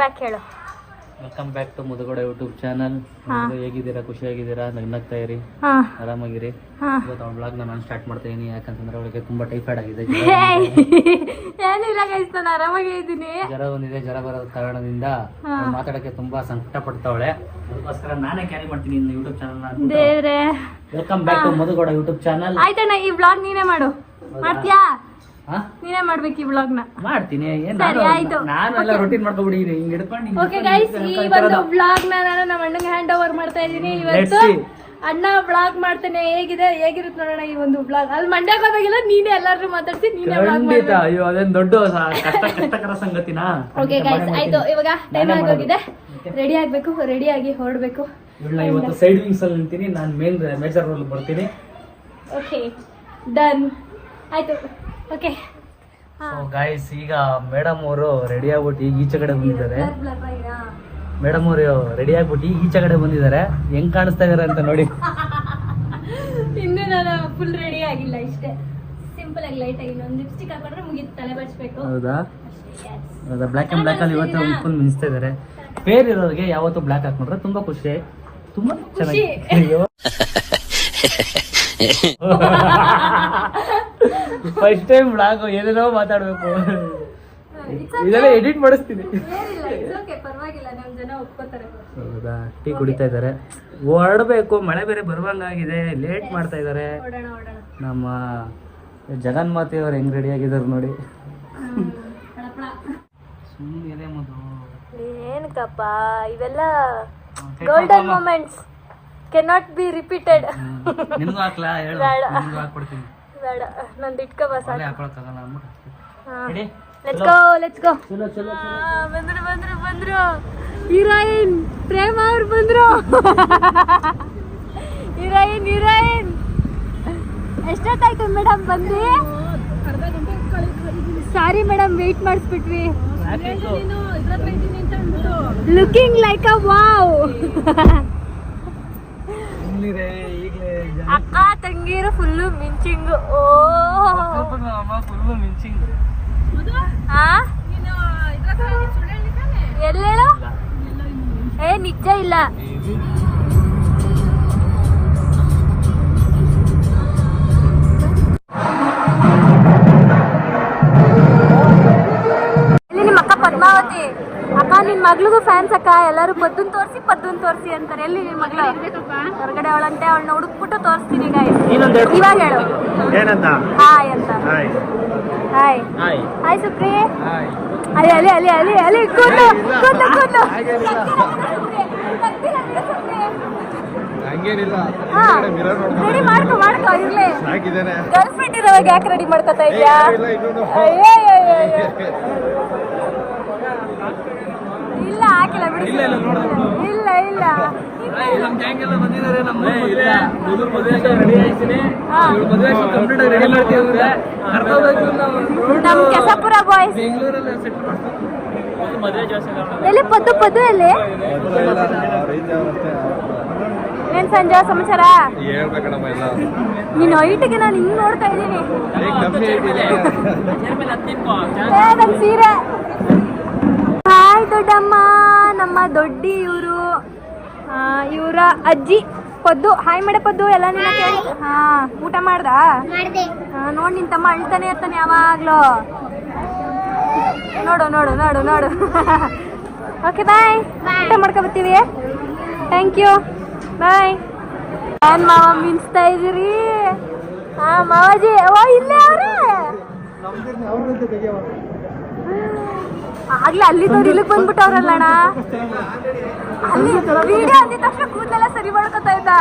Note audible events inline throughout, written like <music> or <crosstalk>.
Back ಹೇಳು. Welcome back to Mudagoda YouTube channel ನೀವು ಹೇಗಿದ್ದೀರಾ? ಖುಷಿಯಾಗಿದ್ದೀರಾ? ನಗ್ನಾಗ್ತಾ ಇರಿ ಆರಾಮಾಗಿರಿ? ಇವತ್ತು ಅವ್ಳ ಬ್ಲಾಗ್ ನಾನು ಸ್ಟಾರ್ಟ್ ಮಾಡ್ತಾ ಇದೀನಿ. ಯಾಕಂತಂದ್ರೆ ಅವಳಿಗೆ ತುಂಬಾ ಟೈಫಾಯ್ಡ್ ಆಗಿದೆ. ಹೇಯ್! ಏನಿಲ್ಲ ಗೈಸ್ ನಾನು ಆರಾಮಾಗೇ ಇದ್ದೀನಿ. ಜ್ವರ ಬಂದಿದೆ. ಜ್ವರ ಬರೋ ಕಾರಣದಿಂದ. ಮಾತಾಡಕ್ಕೆ ತುಂಬಾ ಸಂಕಟ ಪಡ್ತಾವಳೆ ಅದಕ್ಕೋಸ್ಕರ ನಾನೇ ಕ್ಯಾರಿ ಮಾಡ್ತೀನಿ ಇನ್ನು ಯೂಟ್ಯೂಬ್ ಚಾನಲ್ ದೇವ್ರೆ. Welcome back to Mudagoda YouTube channel ಆಯ್ತಣ್ಣ ಈ ಬ್ಲಾಗ್ ನೀನೇ ಮಾಡು. ಮಾಡ್ತೀಯಾ? ಮಾಡ್ಬೇಕು ಈ ವ್ಲಾಗ್ನ ಮಾಡ್ತೀನಿ ಏನ್ ಸರಿ, ನಾನು ಆಯ್ತು. ನಾನು ಎಲ್ಲ ರೊಟೀನ್ ಮಾಡ್ಕೊಬಿಟ್ಟಿದ್ದೀನಿ ಹಿಂಗ್ ಹಿಡ್ಕೊಂಡು ಹಿಂಗ್ ಓಕೆ ಗೈಸ್ ಈ ಒಂದು. ವ್ಲಾಗ್ನ ನಾನು ನಮ್ಮ ಅಣ್ಣಂಗೆ ಹ್ಯಾಂಡ್ ಓವರ್ ಮಾಡ್ತಾ ಇದ್ದೀನಿ. Let's ಇವತ್ತು see. ಅಣ್ಣ ಬ್ಲಾಗ್ ಮಾಡ್ತಾನೆ ಹೇಗಿದೆ ಹೇಗಿರುತ್ತೆ ನೋಡೋಣ ಈ ಒಂದು ಬ್ಲಾಗ್ ಅಲ್ಲಿ ಮಂಡ್ಯಕ್ಕೆ ಹೋದಾಗೆಲ್ಲ ನೀನೇ ಎಲ್ಲಾರು ಮಾತಾಡ್ಸಿ ನೀನೇ ಬ್ಲಾಗ್ ಖಂಡಿತ ಅಯ್ಯೋ ಅದೇನ್ ದೊಡ್ಡ ಸ- ಕಷ್ಟ ಕಷ್ಟಕರ ಸಂಗತಿನಾ? <laughs> ಓಕೆ ಗೈಸ್ ಆಯ್ತು ಇವಾಗ ಟೈಮ್ ಆಗೋಗಿದೆ. ರೆಡಿ ಆಗ್ಬೇಕು ರೆಡಿ ಆಗಿ ಹೊರಡ್ಬೇಕು ಇವ್ಳನ್ನ ಇವತ್ತು ಸೈಡ್ ವಿಂಗ್ಸ್ ಅಲ್ಲಿ ನಿಂತೀನಿ ನಾನು ಮೇನ್ ಮೇಜರ್ ರೋಲ್ ಬರ್ತೀನಿ. ಓಕೆ ಡನ್ ಆಯ್ತು ಓಕೆ ಸೊ ಗಾಯ್ಸ್ ಈಗ ಮೇಡಮ್ ಅವರು ರೆಡಿ ಆಗ್ಬಿಟ್ಟು ಈಗ ಈಚೆ ಕಡೆ ಬಂದಿದ್ದಾರೆ. ಮೇಡಮ್ ಅವರು ರೆಡಿ ಆಗ್ಬಿಟ್ಟು ಈಗ ಈಚೆ ಕಡೆ ಬಂದಿದ್ದಾರೆ. ಹೆಂಗ್ ಕಾಣಿಸ್ತಾ ಇದಾರೆ ಅಂತ ನೋಡಿ. <laughs> ಇನ್ನು ನಾನು ಫುಲ್ ರೆಡಿ ಆಗಿಲ್ಲ ಇಷ್ಟೇ. ಸಿಂಪಲ್ ಆಗಿ ಲೈಟ್ ಆಗಿ ಒಂದು ಲಿಪ್ಸ್ಟಿಕ್ ಹಾಕೊಂಡ್ರೆ ಮುಗೀತು ತಲೆ ಬಚ್ಬೇಕು ಹೌದಾ? ಹೌದಾ? ಬ್ಲ್ಯಾಕ್ ಅಂಡ್ ಬ್ಲ್ಯಾಕ್ ಅಲ್ಲಿ ಇವತ್ತು ಫುಲ್ ಮಿಂಚ್ತಾ ಇದಾರೆ. ಫೇರ್ ಇರೋರಿಗೆ ಯಾವತ್ತು ಬ್ಲಾಕ್ ಹಾಕೊಂಡ್ರೆ ತುಂಬಾ ಖುಷಿ. ತುಂಬಾ ಚೆನ್ನಾಗಿ. <laughs> ಫಸ್ಟ್ ಟೈಮ್ ಬ್ಲಾಗ್ ಏನೇನೋ ಮಾತಾಡ್ಬೇಕು. ಇದೆಲ್ಲ ಎಡಿಟ್ ಮಾಡಿಸ್ತೀನಿ. ಹೌದಾ? ಟೀ ಕುಡಿತಾ ಇದ್ದಾರೆ. ಹೊರಡ್ಬೇಕು ಮಳೆ ಬೇರೆ ಬರುವಂಗಾಗಿದೆ ಲೇಟ್ ಮಾಡ್ತಾ ಇದ್ದಾರೆ. ನಮ್ಮ ಜಗನ್ ಅವ್ರು ಹೆಂಗ್ ರೆಡಿ ಆಗಿದ್ದಾರೆ ನೋಡಿ. ಸುಮ್ಮನೆ ಮದು ಏನಕ್ಕಪ್ಪ ಇವೆಲ್ಲ golden moments cannot be repeated ನಿನ್ಗೂ ಹಾಕ್ಲಾ? ಹೇಳು. ಬೇಡ. ನಿನ್ಗೂ ಹಾಕ್ಬಿಡ್ತೀನಿ ಬೇಡ. ನಂದು ಇಟ್ಕೋ ready let's go let's go ಬಂದ್ರು ಬಂದ್ರು ಬಂದ್ರು. ಹೀರೋಯಿನ್ ಪ್ರೇಮ ಅವ್ರು ಬಂದ್ರು. <laughs> Heroine heroine. ಎಷ್ಟೊತ್ತಾಯ್ತು ಮೇಡಮ್ ಬಂದು? ಸಾರಿ ಮೇಡಮ್ ವೆಯ್ಟ್ ಮಾಡಿಸ್ಬಿಟ್ವಿ. ಲುಕಿಂಗ್ ಲೈಕ್ ಅ ವಾವ್ ಅಕ್ಕ ತಂಗಿರು ಫುಲ್ಲು ಮಿಂಚಿಂಗ್. ಓ. ಫುಲ್ಲು ಮಿಂಚಿಂಗ್ ಎಲ್ಲೇಳು? ಏ, ನಿಜ ಇಲ್ಲ. ಪದ್ಮಾವತಿ. ಅಕ್ಕ, ನಿನ್ ಮಗ್ಳಿಗೂ ಫ್ಯಾನ್ಸ್ ಅಕ್ಕ, ಎಲ್ಲರೂ ಪದ್ದನ್ ತೋರಿಸಿ ಪದ್ದನ್ ತೋರಿಸಿ ಅಂತಾರೆ. ಎಲ್ಲಿ ನಿನ್ ಮಗಳು? ಹೊರಗಡೆ ಅವಳಂತೆ ಅವಳನ್ನ ಹುಡುಕ್ಬಿಟ್ಟು ತೋರಿಸ್ತೀನಿ ಗಾಯ್ಸ್ ಇವಾಗ ಹೇಳು. ಏನಂತ? ಹಾಯ್ ಅಂತ. Hi hi hi Supri. Hi ಅಲ್ಲಿ ಅಲ್ಲಿ ಅಲ್ಲಿ ಅಲ್ಲಿ ಅಲ್ಲಿ ಕೂತು ಕೂತು ಕೂತು. ಹಂಗೇನಿಲ್ಲ. ರೆಡಿ ಮಾಡ್ಕೊ ಮಾಡ್ಕೊ ಇರ್ಲಿ. ಗರ್ಲ್ ಫ್ರೆಂಡ್ ಇರೋವಾಗ ಯಾಕೆ ರೆಡಿ ಮಾಡ್ಕೊತಾ ಇದ್ಯಾ. ಇಲ್ಲ ಹಾಕಿಲ್ಲ ಬಿಡಿ ಇಲ್ಲ ಇಲ್ಲ ನಮ್ಮ ಗ್ಯಾಂಗ್ ಎಲ್ಲ ಬಂದಿದ್ದಾರೆ ನಮ್ಮ ಮದುವೆ ಮೊದಲು ಮದುವೆ ರೆಡಿ ಆಯ್ತೀನಿ. ಹಾ. ಮದುವೆ ಕಂಪ್ಲೀಟ್ ಆಗಿ ರೆಡಿ ಮಾಡ್ತೀವಿ ಅಂದ್ರೆ ಅರ್ಧ ಬೇಕು ನಾವು. ನಮ್ ಕೆಸಪುರ ಬಾಯ್ಸ್ ಬೆಂಗಳೂರಲ್ಲಿ ಸೆಟ್ಲ್ ಮಾಡ್ತೀವಿ. ಮದುವೆ ಜಾಸ್ತಿ ಎಲ್ಲಿ ಪದ್ದು ಪದ್ದು ಎಲ್ಲಿ? ಏನ್ ಸಂಜೆ ಸಮಾಚಾರ? ನೀನ್ ಎಲ್ಲ. ನಿನ್ನ ಹೈಟಿಗೆ ನಾನು ಹಿಂಗ್ ನೋಡ್ತಾ ಇದೀನಿ ಸೀರೆ. ಹಾಯ್ ದೊಡ್ಡಮ್ಮ ನಮ್ಮ ದೊಡ್ಡಿ ಇವರು ಇವರ ಅಜ್ಜಿ ಪದ್ದು ಹಾಯ್ ಮಾಡ ಪದ್ದು ಎಲ್ಲ ನಿನ್ನ ಹಾ ಊಟ ಮಾಡ್ದ? ನೋಡ್ ನಿನ್ ತಮ್ಮ ಅಳ್ತಾನೆ ಇರ್ತಾನೆ ಯಾವಾಗ್ಲೂ. ನೋಡು ನೋಡು ನೋಡು ನೋಡು. <laughs> ಓಕೆ ಬಾಯ್ ಊಟ ಮಾಡ್ಕೊ ಬರ್ತೀವಿ. ಥ್ಯಾಂಕ್ ಯು ಬಾಯ್ ಏನ್ ಮಾವ ಮಿನ್ಸ್ತಾ ಇದೀರಿ ಹಾ ಮಾವಾಜಿ ಓ ಇಲ್ಲೇ ಅವ್ರೆ. <laughs> ಆಗ್ಲೇ ಅಲ್ಲಿದ್ದವ್ರು ಇಲ್ಲಿಗೆ ಬಂದ್ಬಿಟ್ಟವ್ರಲ್ಲ ಅಣ್ಣ. ಅಲ್ಲಿ ವಿಡಿಯೋ ಅಂದಿದ ತಕ್ಷಣ ಕೂದಲೆಲ್ಲ ಸರಿ ಮಾಡ್ಕೊತಾ ಇದ್ದ.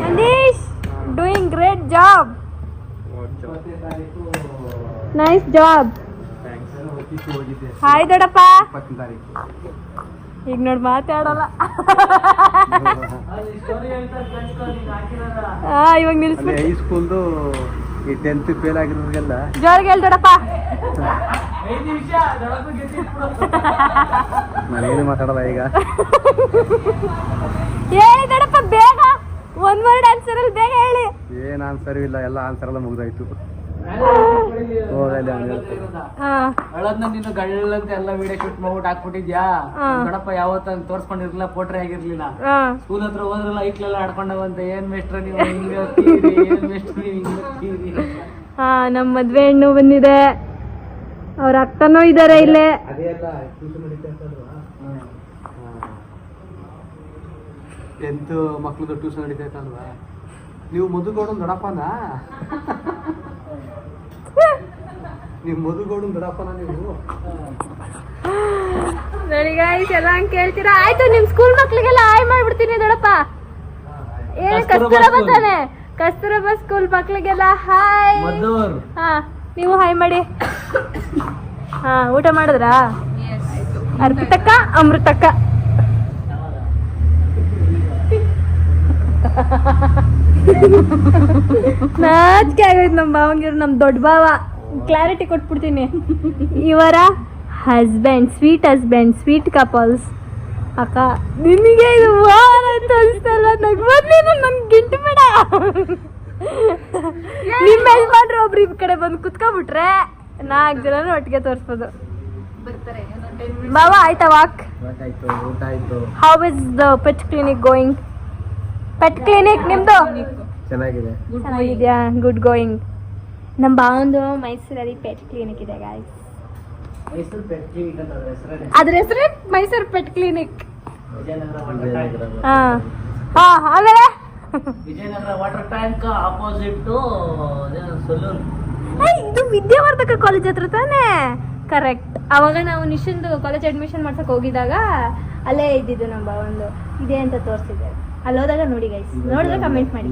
Nandish doing great job nice job hi ದೊಡ್ಡಪ್ಪ. ಈಗ ನೋಡಿ ಮಾತಾಡಲ್ಲ. <laughs> ಆ, ಇವಾಗ ಹೈಸ್ಕೂಲ್ದು ಈ ಟೆಂತ್ ಫೇಲ್ ಆಗಿರೋರಿಗೆಲ್ಲ. ಜೋರಿಗೆ ಹೇಳ್ ದೊಡ್ಡಪ್ಪ <laughs> ನಾನೇನು ಮಾತಾಡಲ್ಲ ಈಗ. <laughs> ಹೇಳಿ ದೊಡ್ಡಪ್ಪ ಬೇಗ. ಒಂದ್ ವರ್ಡ್ ಆನ್ಸರ್ ಅಲ್ಲಿ ಬೇಗ ಹೇಳಿ. ಏನ್ ಆನ್ಸರ್ ಇಲ್ಲ ಎಲ್ಲ ಆನ್ಸರ್ ಎಲ್ಲ ಮುಗ್ದಾಯ್ತು. ಹೋಗಲ್ಲ ಅವ್ನು ಹೇಳ್ತಾನೆ. ಹಾ ಅಳದ್ನ ನೀನು ಗಳ್ಳಂತ ಎಲ್ಲ ವಿಡಿಯೋ ಶೂಟ್ ಮಾಡ್ಬಿಟ್ಟು ಹಾಕ್ಬಿಟ್ಟಿದ್ಯಾ. ಗಣಪ ಯಾವತ್ತ ತೋರ್ಸ್ಕೊಂಡಿರ್ಲಿಲ್ಲ ಪೋಟ್ರೇ ಆಗಿರ್ಲಿಲ್ಲ. ಹಾ. ಸ್ಕೂಲ್ ಹತ್ರ ಹೋದ್ರಲ್ಲ ಐಕ್ಲೆಲ್ಲ ಆಡ್ಕೊಂಡವಂತ ಏನ್ ಮೇಷ್ಟ್ರ ನೀವು? <laughs> ಹಿಂಗೆ ಹೋಗ್ತೀರಿ ಏನ್ ನೀವು? ಹಿಂಗೆ ಹೋಗ್ತೀರಿ ಹಾ ನಮ್ಮ ಮದ್ವೆ ಹೆಣ್ಣು ಬಂದಿದೆ. ಅವ್ರ ಅಕ್ಕನೂ ಇದಾರೆ ಇಲ್ಲೇ. ಟೆಂತ್ ಮಕ್ಳದ್ದು ಟ್ಯೂಷನ್ ನಡೀತಾ ಇತ್ತಲ್ವಾ ನೀವು ಮಧುಗೌಡನ್ ದೊಡ್ಡಪ್ಪನ <laughs> ನೀವು ಮದುಗೋಡು ದೊಡ್ಡಪ್ಪನ ನೀವು? ನೋಡಿ ಗಾಯ್ಸ್ ಎಲ್ಲ ಹಂಗೆ ಕೇಳ್ತೀರಾ? ಆಯ್ತು ನಿಮ್ ಸ್ಕೂಲ್ ಮಕ್ಳಿಗೆಲ್ಲ ಹಾಯ್ ಮಾಡ್ಬಿಡ್ತೀನಿ ದೊಡಪ್ಪ ಏ ಕಸ್ತೂರಬಾ ಕಸ್ತೂರಬಾ school. ತಾನೆ. ಕಸ್ತೂರಬಾ ಸ್ಕೂಲ್ ಮಕ್ಳಿಗೆಲ್ಲ ಹಾಯ್. ಹಾ ನೀವು ಹಾಯ್ ಮಾಡಿ. ಹಾ ಊಟ ಮಾಡಿದ್ರಾ? ಅರ್ಪಿತಕ್ಕ ಅಮೃತಕ್ಕ. ನಾಚಿಕೆ ಆಗೋಯ್ತು ನಮ್ಮ ಭಾವಂಗಿರು ನಮ್ಮ ದೊಡ್ಡ ಭಾವ ಕ್ಲಾರಿಟಿ ಕೊಟ್ಬಿಡ್ತೀನಿ. ಇವರ husband sweet husband sweet couples ಅಕ್ಕ ನಿನಗೆ ಇದು ವಾರ ಅಂತ ಅನಿಸ್ತಲ್ಲ ನಂಗೆ ಬಂದೇನು ನಮ್ಗೆ ಗಿಂಟು ಬೇಡ. ನಿಮ್ಮ ಯಜಮಾನ್ರು ಒಬ್ರು ಈ ಕಡೆ ಬಂದು ಕುತ್ಕೊಂಡ್ಬಿಟ್ರೆ ನಾಲ್ಕು ಜನನು ಒಟ್ಟಿಗೆ ತೋರಿಸ್ಬೋದು ಬಾಬಾ ಆಯ್ತಾ ವಾಕ್? ಊಟ ಆಯ್ತು ಊಟ ಆಯ್ತು. How is the pet clinic going pet clinic ನಿಮ್ದು? ಚೆನ್ನಾಗಿದೆ. ಚೆನ್ನಾಗಿದ್ಯಾ? ಗುಡ್ ಗೋಯಿಂಗ್ ನಮ್ಮ ಭಾವಂದು ಮೈಸೂರಲ್ಲಿ ಪೆಟ್ ಕ್ಲಿನಿಕ್ ಇದೆ ಗಾಯ್ಸ್ ಮೈಸೂರು ಪೆಟ್ ಕ್ಲಿನಿಕ್ ಅಂತ ಅದ್ರ ಹೆಸರೇ ಮೈಸೂರ್ ಪೆಟ್ ಕ್ಲಿನಿಕ್ ಹಾ. ಆಮೇಲೆ Vijayanagara water tank opposite saloon ಏ, ಇದು ವಿದ್ಯಾವರ್ಧಕ ಕಾಲೇಜ್ ಹತ್ರ ತಾನೇ? ಕರೆಕ್ಟ್ ಅವಾಗ ನಾವು ನಿಶಂದು ಕಾಲೇಜ್ ಅಡ್ಮಿಷನ್ ಮಾಡ್ಸಕ್ ಹೋಗಿದಾಗ ಅಲ್ಲೇ ಇದ್ದಿದ್ದು ನಮ್ಮ ಒಂದು ಇದೆ ಅಂತ ತೋರಿಸಿದೆ ಅಲ್ಲಿ ಹೋದಾಗ ನೋಡಿ ಗೈಸ್ ನೋಡಿದ್ರೆ ಕಮೆಂಟ್ ಮಾಡಿ.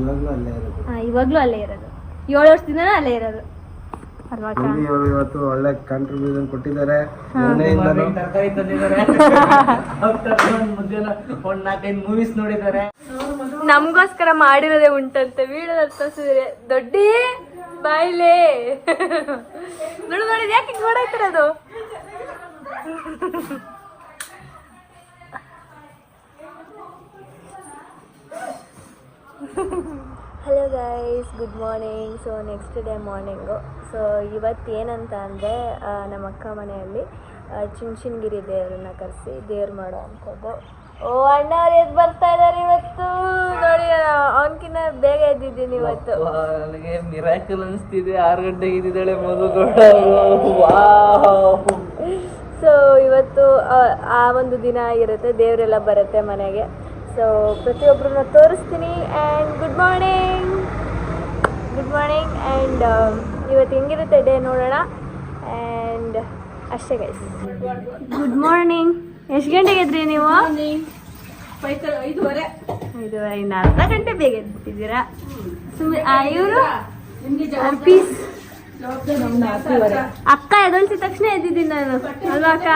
ಇವಾಗ್ಲೂ ಅಲ್ಲೇ ಇರೋದು. ಏಳು ವರ್ಷದಿಂದ ಅಲ್ಲೇ ಇರೋದು. ಅಲ್ವಾ ಅಕ್ಕ? ಇಲ್ಲಿ ಇವ್ರು ಇವತ್ತು ಒಳ್ಳೆ ಕಾಂಟ್ರಿಬ್ಯೂಷನ್ ಕೊಟ್ಟಿದ್ದಾರೆ. ಹಾ. ತರಕಾರಿ ತಂದಿದ್ದಾರೆ. <laughs> ಮಧ್ಯಾಹ್ನ ಒಂದ್ ನಾಲ್ಕೈದು ಮೂವೀಸ್ ನೋಡಿದ್ದಾರೆ. ನಮಗೋಸ್ಕರ ಮಾಡಿರೋದೇ ಉಂಟಂತೆ. ವಿಡಿಯೋದಲ್ಲಿ ತೋರಿಸಿದ್ರೆ ದೊಡ್ಡಿ ಬಾಯ್ಲೆ. ನೋಡು ನೋಡಿ ಯಾಕೆ ಹಿಂಗ್ ಓಡಾಯ್ತಿರೋದು <laughs> hello guys good morning so next day morning so ಇವತ್ತು ಏನಂತ ಅಂದರೆ ನಮ್ಮ ಅಕ್ಕ ಮನೆಯಲ್ಲಿ ಚಿಂಚಿನಗಿರಿ ದೇವರನ್ನ ಕರೆಸಿ ದೇವ್ರು ಮಾಡೋ ಅಂಥದ್ದು. ಓ ಅಣ್ಣ ಅವ್ರು ಎದ್ದು ಬರ್ತಾ ಇದ್ದಾರೆ ಇವತ್ತು. ನೋಡಿ ಅವನಕಿನ್ನ ಬೇಗ ಎದ್ದಿದ್ದೀನಿ ಇವತ್ತು. ನನಗೆ ಮಿರಾಕಲ್ ಅನಿಸ್ತಿದೆ. ಆರು ಗಂಟೆಗೆ ಇದ್ದಿದ್ದಾಳೆ ಮಧುಗೌಡ ಸೊ ಇವತ್ತು ಆ- ಆ ಒಂದು ದಿನ ಇರುತ್ತೆ ದೇವರೆಲ್ಲ ಬರುತ್ತೆ ಮನೆಗೆ. ಸೊ ಪ್ರತಿಯೊಬ್ಬರನ್ನ ತೋರಿಸ್ತೀನಿ and good morning good morning and ಇವತ್ತು ಹೆಂಗಿರುತ್ತೆ ಡೇ ನೋಡೋಣ. ಆ್ಯಂಡ್ ಅಷ್ಟೇ ಗೈಸ್ ಗುಡ್ ಮಾರ್ನಿಂಗ್ ಎಷ್ಟು ಗಂಟೆಗೆ ಎದ್ರಿ ನೀವು? ಐದುವರೆ. ಇನ್ನು ಅರ್ಧ ಗಂಟೆ ಬೇಗ ಎದ್ಬಿಟ್ಟಿದ್ದೀರಾ? ಸುಮ್ಮನೆ ಇವರು? ಪೀಸ್ ಅಕ್ಕ ಎದೊಳ್ಸಿದ ತಕ್ಷಣ ಎದ್ದಿದ್ದೀನಿ ನಾನು. ಅಲ್ವಾ ಅಕ್ಕ.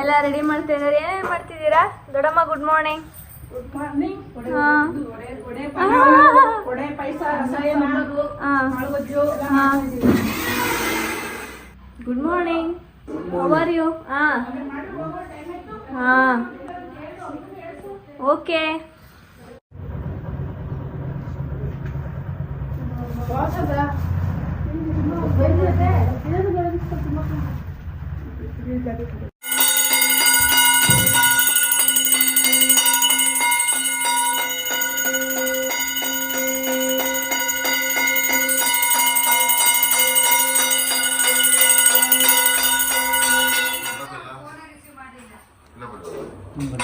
ಎಲ್ಲ ರೆಡಿ ಮಾಡ್ತಾ ಇದ್ದಾರೆ. ಏನೇನ್ ಮಾಡ್ತಿದ್ದೀರಾ? ದೊಡ್ಡಮ್ಮ good morning good morning are you ಹಾಂ. ಹಾಂ. ಓಕೆ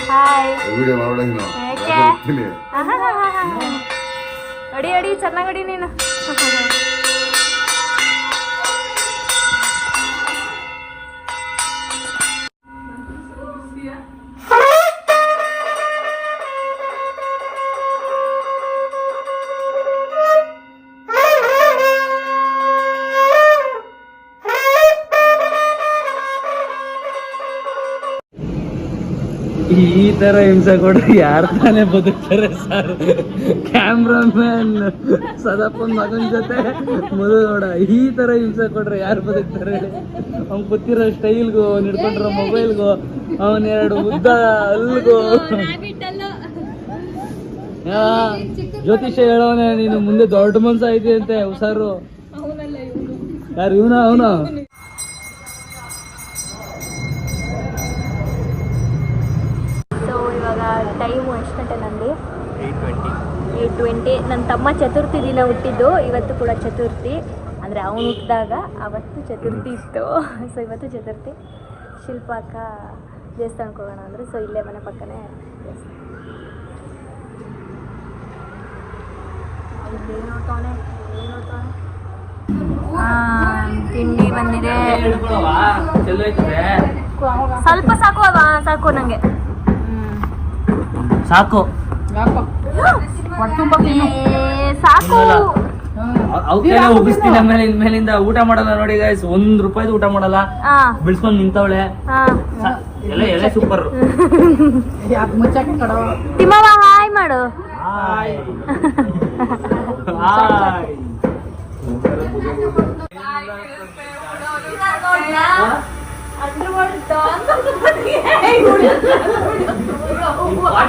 ಹಾಯ್ ವಿಡಿಯೋ ಯಾಕೆ? ಅಡಿ ಅಡಿ ಚೆನ್ನಾಗಡಿ ನೀನು. <laughs> ಈ ತರ ಹಿಂಸೆ ಕೊಡ್ರಿ ಯಾರು ತಾನೇ ಬದುಕ್ತಾರೆ ಸರ್? ಕ್ಯಾಮ್ರಾಮನ್ ಸದಪ್ಪನ ಮಗನ ಜೊತೆ ಮಧುಗೌಡ ಈ ತರ ಹಿಂಸೆ ಕೊಡ್ರೆ ಯಾರು ಬದುಕ್ತಾರೆ? ಅವ್ನ್ ಕೂತಿರೋ ಸ್ಟೈಲ್ಗೂ, ಅವ್ನ ಹಿಡ್ಕೊಂಡಿರೋ ಮೊಬೈಲ್ಗೂ, ಅವನ್ ಎರಡು ಉದ್ದ ಅಲ್ಗೂ ಜ್ಯೋತಿಷ್ಯ ಹೇಳೋನೆ, ನೀನು ಮುಂದೆ ದೊಡ್ಡ ಮನ್ಸ ಐತಿ ಅಂತೆ ಹುಷಾರು. ಯಾರು, ಇವನ, ಅವನು? ಟೈಮು ಎಷ್ಟು ಗಂಟೆ ನಂದು? Eight twenty. ನನ್ನ ತಮ್ಮ ಚತುರ್ಥಿ ದಿನ ಹುಟ್ಟಿದ್ದು ಇವತ್ತು ಕೂಡ ಚತುರ್ಥಿ. ಅಂದರೆ ಅವನು ಹುಟ್ಟಿದಾಗ ಅವತ್ತು ಚತುರ್ಥಿ ಇತ್ತು. <laughs> ಸೊ ಇವತ್ತು ಚತುರ್ಥಿ. ಶಿಲ್ಪಾಕ ದೇವಸ್ಥಾನಕ್ಕೆ ಹೋಗೋಣ ಅಂದರೆ ಸೊ ಇಲ್ಲೇ ಮನೆ ಪಕ್ಕನೇ ತಿಂಡಿ ಬಂದಿದೆ. ಸ್ವಲ್ಪ ಸಾಕು ಸಾಕು ನನಗೆ ಸಾಕು. ಸಾಕು. ಅವಕ್ಕೆಲ್ಲ ಉಗಿಸ್ತೀನಿ ಆಮೇಲೆ ಇನ್ಮೇಲಿಂದ ಊಟ ಮಾಡಲ್ಲ ನೋಡಿ ಗಾಯ್ಸ್ ಒಂದ್ ರೂಪಾಯಿದು ಊಟ ಮಾಡಲ್ಲ. ಬಿಡ್ಸ್ಕೊಂಡ್ ನಿಂತವಳೆ. ಎಲ್ಲ ಎಲೆ ಸೂಪರ್ ಹಾಯ್ ಮಾಡು. <laughs>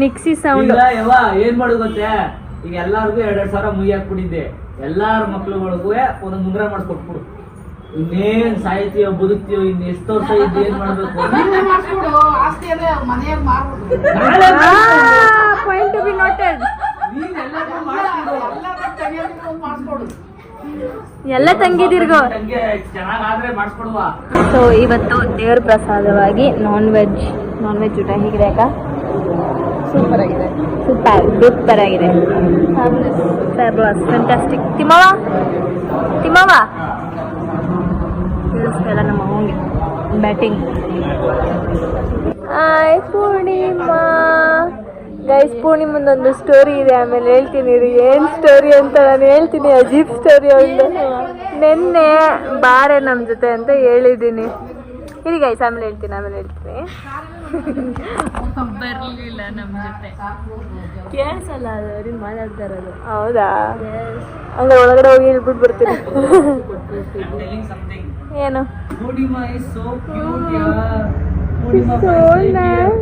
ಮಿಕ್ಸಿ ಸೌಂಡ್ ಯವ್ವ ಏನ್ ಮಾಡುದು ಗೊತ್ತೇ? ಈಗ ಎಲ್ಲಾರ್ಗು ಎರಡ್ ಎರಡ್ ಸಾವಿರ ಮುಯಿ ಹಾಕ್ಬಿಟ್ಟಿದ್ದೆ. ಎಲ್ಲಾರ ಮಕ್ಳುಗಳಿಗೂ ಒಂದ್ ಮುಂಗ್ರ ಮಾಡ್ಕೊಟ್ಬಿಡು ಇನ್ನೇನ್ ಸಾಯ್ತೀಯೋ ಬದುಕ್ತೀಯೋ ಇನ್ ಎಷ್ಟು ವರ್ಷ ಇದ್ದು ಏನ್ ಮಾಡ್ಬೇಕು? ಪಾಯಿಂಟ್ ಟು ಬಿ ನೋಟೆಡ್ ನೀನ್ ಎಲ್ಲಾರ್ಗೂ ಮಾಡ್ಕೊಡು. ಎಲ್ಲ ತಂಗಿದಿರ್ಗೋ. ಸೊ ಇವತ್ತು ದೇವ್ರ ಪ್ರಸಾದವಾಗಿ ನಾನ್ ವೆಜ್ ನಾನ್ ವೆಜ್ ಊಟ ಹೇಗಿದೆ ಅಕ್ಕ? ಸೂಪರ್ ಆಗಿದೆ. ಸೂಪರ್ ಸೂಪರ್ ಆಗಿದೆ. ಫ್ಯಾಬ್ಲಸ್ ಫ್ಯಾಂಟಾಸ್ಟಿಕ್ ತಿಮ್ಮವ ತಿಮ್ಮವ ತಿಳಿಸ್ತಾ ನಮ್ಮ ಅಮ್ಮಂಗೆ ಬ್ಯಾಟಿಂಗ್ ಆಯ್ ಪೂರ್ಣಿಮಾ ಗೈಸ್ ಪೂರ್ಣಿಮಂದೊಂದು ಸ್ಟೋರಿ ಇದೆ ಆಮೇಲೆ ಹೇಳ್ತೀನಿ ಇದು ಏನು ಸ್ಟೋರಿ ಅಂತ ನಾನು ಹೇಳ್ತೀನಿ ಅಜೀಬ್ ಸ್ಟೋರಿ ಒಂದು. ನಿನ್ನೆ ಬಾರೆ ನಮ್ಮ ಜೊತೆ ಅಂತ ಹೇಳಿದ್ದೀನಿ. ಇರಿ ಗೈಸ್ ಆಮೇಲೆ ಹೇಳ್ತೀನಿ ಆಮೇಲೆ ಹೇಳ್ತೀನಿ. ಬರಲಿಲ್ಲ ನಮ್ಮ ಜೊತೆ. ಕೇಳಿಸಲ್ಲ ಅದು ಅವ್ರಿಗೆ ಮಾತಾಡ್ತಾ ಇರೋದು ಹೌದಾ? ಅಂದ್ರೆ ಒಳಗಡೆ ಹೋಗಿ ಹೇಳ್ಬಿಟ್ಟು ಬರ್ತೀನಿ. <laughs> ಏನು? ಪೂರ್ಣಿಮಾ so ಸೋ ಕ್ಯೂಟ್ ಯಾರ್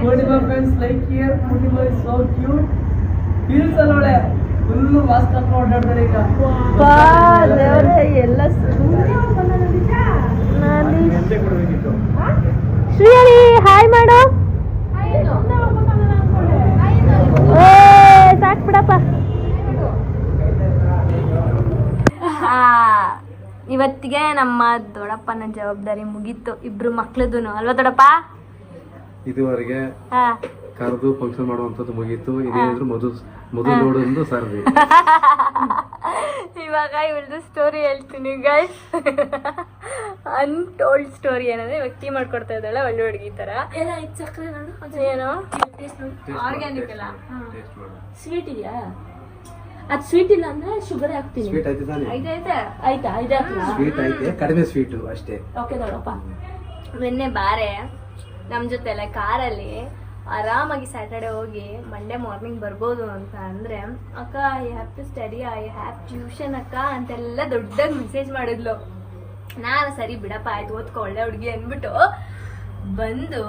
Purnima So friends like here. Purnima is friends like here Purnima is so cute feels ಅಲ್ಲೋಳೆ. Full mask ಹಾಕೊಂಡು ಓಡಾಡ್ತಾರೆ ಈಗ. ಬಾ ದೇವ್ರೆ ಎಲ್ಲ ಶ್ರೀಹರಿ ಹಾಯ್ ಮಾಡು. ಏ ಸಾಕ್ ಬಿಡಪ್ಪ ಆ, ಇವತ್ತಿಗೆ ನಮ್ಮ ದೊಡ್ಡಪ್ಪನ ಜವಾಬ್ದಾರಿ ಮುಗೀತು. ಇಬ್ರು ಮಕ್ಳದ್ದು ಅಲ್ವಾ ದೊಡ್ಡಪ್ಪ? ಇದುವರೆಗೆ ಹಾ. ಕರೆದು ಫಂಕ್ಷನ್ ಮಾಡುವಂಥದ್ದು ಮುಗೀತು. ಇದೇನಿದ್ರು ಮಧು ಮಧು ನೋಡೋದು ಸರ್ವಿ <laughs> ಇವಾಗ ಇವ್ರದ್ದು ಸ್ಟೋರಿ ಹೇಳ್ತೀನಿ ಗೈಸ್ ಅನ್ಟೋಲ್ಡ್ ಸ್ಟೋರಿ ಏನಂದ್ರೆ ಇವಾಗ ಟೀ ಮಾಡ್ಕೊಡ್ತಾ ಇದ್ದಾಳೆ ಒಳ್ಳೆ ಹುಡುಗಿ ತರ. ಏನು ಆರ್ಗ್ಯಾನಿಕ್ ಅಲ್ಲ? ಸ್ವೀಟ್ ಇದೆಯಾ? ಅದು ಸ್ವೀಟ್ ಇಲ್ಲ ಅಂದ್ರೆ ಶುಗರ್ ಹಾಕ್ತೀನಿ. ಸ್ವೀಟ್ ಐತೆ ತಾನೆ? ಐದೈತೆ ಆಯ್ತಾ? ಐತೆ ಹಾಕ್ತೀನಿ ಸ್ವೀಟ್ ಐತೆ ಕಡಿಮೆ ಸ್ವೀಟು ಅಷ್ಟೇ. ಓಕೆ ನೋಡಪ್ಪ. ನಿನ್ನೆ ಬಾರೆ ನಮ್ಮ ಜೊತೆ ಎಲ್ಲ ಕಾರಲ್ಲಿ ಆರಾಮಾಗಿ ಸ್ಯಾಟರ್ಡೆ ಹೋಗಿ ಮಂಡೇ ಮಾರ್ನಿಂಗ್ ಬರ್ಬೋದು ಅಂತ ಅಂದ್ರೆ ಅಕ್ಕ I have to study I have tuition ಅಕ್ಕ ಅಂತೆಲ್ಲ ದೊಡ್ಡದಾಗಿ ಮೆಸೇಜ್ ಮಾಡಿದ್ಲು. ನಾನು ಸರಿ ಬಿಡಪ್ಪ ಆಯ್ತು ಓದ್ಕೊ ಒಳ್ಳೆ ಹುಡುಗಿ ಅಂದ್ಬಿಟ್ಟು ಬಂದು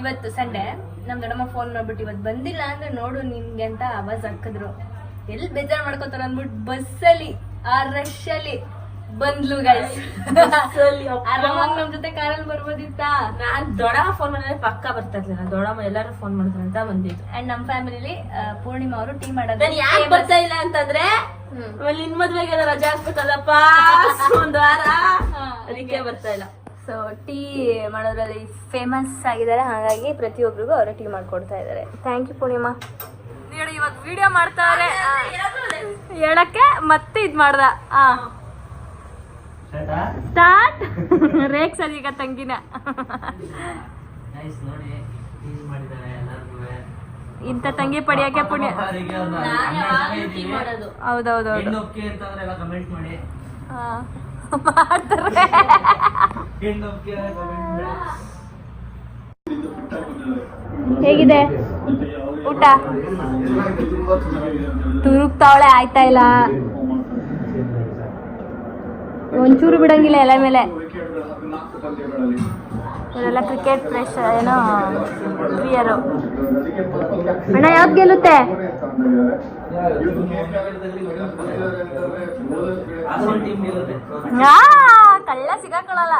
ಇವತ್ತು ಸಂಡೇ ನಮ್ಮ ದೊಡ್ಡಮ್ಮ ಫೋನ್ ಮಾಡ್ಬಿಟ್ಟು ಇವತ್ತು ಬಂದಿಲ್ಲ ಅಂದ್ರೆ ನೋಡು ನಿನ್ಗೆ ಅಂತ ಆವಾಜ್ ಹಾಕಿದ್ರು. ಎಲ್ಲಿ ಬೇಜಾರು ಮಾಡ್ಕೊತಾರ ಅಂದ್ಬಿಟ್ಟು ಬಸ್ಸಲ್ಲಿ ಆ ರಶ್ ಅಲ್ಲಿ ಬಂದ್ಲು ಗೈಸ್ ಆರಾಮಾಗಿ ನಮ್ ಜೊತೆ ಕಾರಲ್ಲಿ ಬರ್ಬೋದಿತ್ತಾ? ನಾನ್ ದೊಡಮ್ಮ ಫೋನ್ ಮಾಡಿದ್ರೆ ಪಕ್ಕ ಬರ್ತಾ ಇರ್ಲಿಲ್ಲ. ದೊಡ್ಡಮ್ಮ ಎಲ್ಲಾರು ಫೋನ್ ಮಾಡಿದ್ರು ಅಂತ ಬಂದಿದ್ದು. ಅಂಡ್ ನಮ್ ಫ್ಯಾಮಿಲಿಲಿ ಪೂರ್ಣಿಮಾ ಅವರು ಟೀ ಮಾಡೋದು ನಾನು ಯಾಕೆ ಬರ್ತಾ ಇಲ್ಲ ಅಂತಂದ್ರೆ ನಿನ್ ಮದ್ವೆಗೆ ರಜಾ ಹಾಕ್ಬೇಕಲ್ಲಪ್ಪ <laughs> ಒಂದ್ ವಾರ. ಅದಕ್ಕೆ ಬರ್ತಾ ಇಲ್ಲ. ಸೊ ಟೀ ಮಾಡೋದ್ರಲ್ಲಿ ಫೇಮಸ್ ಆಗಿದ್ದಾರೆ. ಹಾಗಾಗಿ ಪ್ರತಿಯೊಬ್ಬರಿಗೂ ಅವರೇ ಟೀ ಮಾಡ್ಕೊಡ್ತಾ ಇದ್ದಾರೆ. Thank you Purnima. ನೋಡಿ ಇವಾಗ ವಿಡಿಯೋ ಮಾಡ್ತಾರೆ ಹೇಳಕ್ಕೆ ಮತ್ತೆ ಇದು ಮಾಡ್ದ. ಆ. ಸ್ಟಾರ್ಟ್ ರೇಕ್ಸ್ ಈಗ ತಂಗಿನ. ಇಂಥ ತಂಗಿ ಪಡಿಯಕ್ಕೆ ಪುಣ್ಯ. ನಾನು ಯಾವಾಗ್ಲೂ ಟೀ ಮಾಡೋದು. ಹೌದೌದೌದು. <laughs> ಮಾಡ್ತಾರೆ. ಹೇಗಿದೆ? ಊಟ? ತುರುಕ್ತಾವಳೆ ಆಯ್ತಾ ಇಲ್ಲ? ಒಂಚೂರು ಬಿಡಂಗಿಲ್ಲ ಎಲೆ ಮೇಲೆ. ಇವರೆಲ್ಲ ಕ್ರಿಕೆಟ್ ಪ್ಲೇಸ್ ಏನೋ ಪ್ರಿಯರು ಅಣ್ಣ ಯಾವ್ದು ಗೆಲ್ಲುತ್ತೆ. ಆ, ಕಳ್ಳ ಸಿಗಾಕೊಳ್ಳಲ್ಲ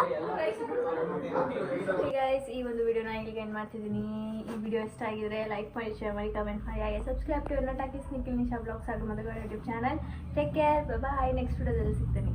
ಗೈಸ್ ಈ ಒಂದು ವಿಡಿಯೋನ ಇಲ್ಲಿಗೆ ಎಂಡ್ ಮಾಡ್ತಿದ್ದೀನಿ. ಈ ವಿಡಿಯೋ ಇಷ್ಟ ಆಗಿದ್ರೆ ಲೈಕ್ ಮಾಡಿ ಶೇರ್ ಮಾಡಿ ಕಮೆಂಟ್ ಮಾಡಿ, ಹಾಗೆ ಸಬ್ಸ್ಕ್ರೈಬ್ ಟು ಎಲ್ಲ ಟಾಕೀಸ್ ನಿಖಿಲ್ ನಿಶಾ ಬ್ಲಾಗ್ಸ್ ಹಾಗೂ ಮದುವೆ YouTube channel take care bye next ವಿಡಿಯೋದಲ್ಲಿ ಸಿಗ್ತೀನಿ.